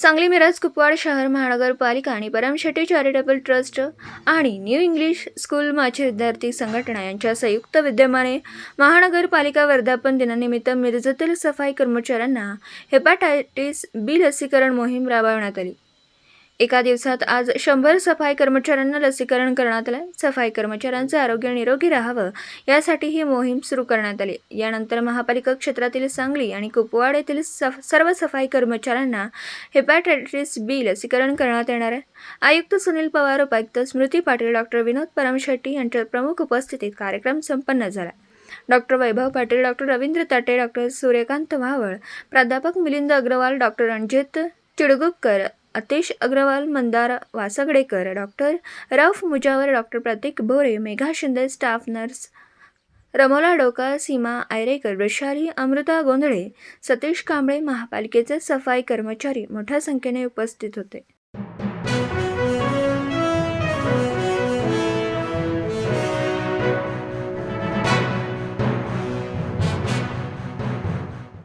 सांगली मिरज कुपवाड शहर महानगरपालिका आणि परमशेट्टी चॅरिटेबल ट्रस्ट आणि न्यू इंग्लिश स्कूल माझे विद्यार्थी संघटना यांच्या संयुक्त विद्यमाने महानगरपालिका वर्धापन दिनानिमित्त मिरजेतील सफाई कर्मचाऱ्यांना हेपाटायटिस बी लसीकरण मोहीम राबवण्यात आली. एका दिवसात आज शंभर सफाई कर्मचाऱ्यांना लसीकरण करण्यात आलं सफाई कर्मचाऱ्यांचं आरोग्य निरोगी राहावं यासाठी ही मोहीम सुरू करण्यात आली. यानंतर महापालिका क्षेत्रातील सांगली आणि कुपवाड येथील सफ सर्व सफाई कर्मचाऱ्यांना हेपॅटायटिस बी लसीकरण करण्यात येणार आहे. आयुक्त सुनील पवार उपायुक्त स्मृती पाटील डॉक्टर विनोद परमशेट्टी यांच्या प्रमुख उपस्थितीत कार्यक्रम संपन्न झाला. Doctor Vaibhav Patil doctor Ravindra Tate doctor Suryakant Vhaval प्राध्यापक Milind Agrawal doctor Ranjit Chidgupkar Atish Agrawal Mandar Vasgadekar doctor Raf Mujawar doctor Pratik Bore Megha Shinde staff nurse Ramola Doka Seema Ayrekar Vrushali Amruta Gondhale Satish Kamble महापालिकेचे सफाई कर्मचारी मोठ्या संख्येने उपस्थित होते.